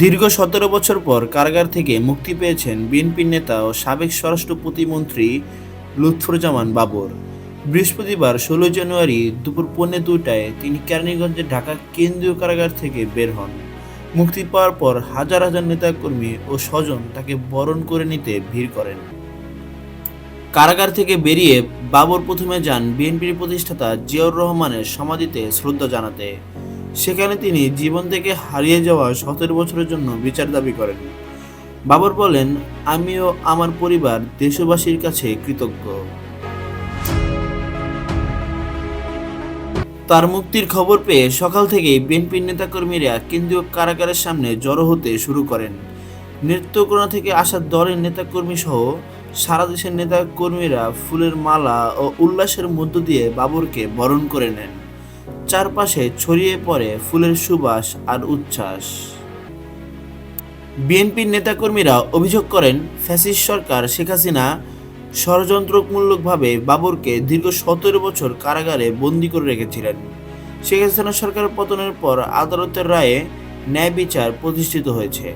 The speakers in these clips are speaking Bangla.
দীর্ঘ সতেরো বছর পর কারাগার থেকে মুক্তি পেয়েছেন বিএনপির নেতা ও সাবেক স্বরাষ্ট্র প্রতিমন্ত্রী লুৎফুজ্জামান বাবর। বৃহস্পতিবার ষোলো জানুয়ারি দুপুর পৌনে দুটায় তিনি কেরানীগঞ্জের ঢাকা কেন্দ্রীয় কারাগার থেকে বের হন। মুক্তি পাওয়ার পর হাজার হাজার নেতাকর্মী ও স্বজন তাকে বরণ করে নিতে ভিড় করেন। কারাগার থেকে বেরিয়ে বাবর প্রথমে যান বিএনপির প্রতিষ্ঠাতা জিয়াউর রহমানের সমাধিতে শ্রদ্ধা জানাতে। সেখানে তিনি জীবন থেকে হারিয়ে যাওয়া সতেরো বছরের জন্য বিচার দাবি করেন। বাবর বলেন, আমিও আমার পরিবার দেশবাসীর কাছে কৃতজ্ঞ। তার মুক্তির খবর পেয়ে সকাল থেকেই বিএনপির নেতাকর্মীরা কেন্দ্রীয় কারাগারের সামনে জড়ো হতে শুরু করেন। নেত্রকোনা থেকে আসা দলের নেতাকর্মী সহ সারা দেশের নেতাকর্মীরা ফুলের মালা ও উল্লাসের মধ্য দিয়ে বাবরকে বরণ করে নেন। চারপাশে ছড়িয়ে পড়ে ফুলের সুবাস আর উচ্ছ্বাস। বিএনপির নেতাকর্মীরা অভিযোগ করেন ফ্যাসিস সরকার শেখ হাসিনা ষড়যন্ত্রমূলকভাবে বাবরকে দীর্ঘ সতেরো বছর কারাগারে বন্দী করে রেখেছিলেন। শেখ হাসিনা সরকার পতনের পর আদালতের রায়ে ন্যায় বিচার প্রতিষ্ঠিত হয়েছে।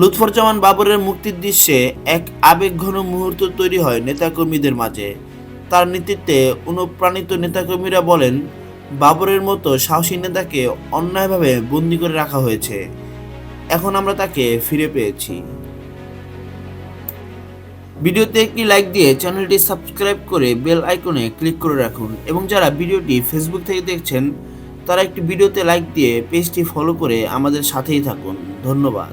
লুৎফরজামান বাবরের মুক্তির দৃশ্যে এক আবেগঘন মুহূর্ত তৈরি হয় নেতাকর্মীদের মাঝে। তার নেতৃত্বে অনুপ্রাণিত নেতাকর্মীরা বলেন, বাবরের মতো সাহসী নেতাকে অন্যায়ভাবে বন্দি করে রাখা হয়েছে। এখন আমরা তাকে ফিরে পেয়েছি। ভিডিওতে একটি লাইক দিয়ে চ্যানেলটি সাবস্ক্রাইব করে বেল আইকনে ক্লিক করে রাখুন এবং যারা ভিডিওটি ফেসবুক থেকে দেখছেন, তারা একটি ভিডিওতে লাইক দিয়ে পেজটি ফলো করে আমাদের সাথেই থাকুন। ধন্যবাদ।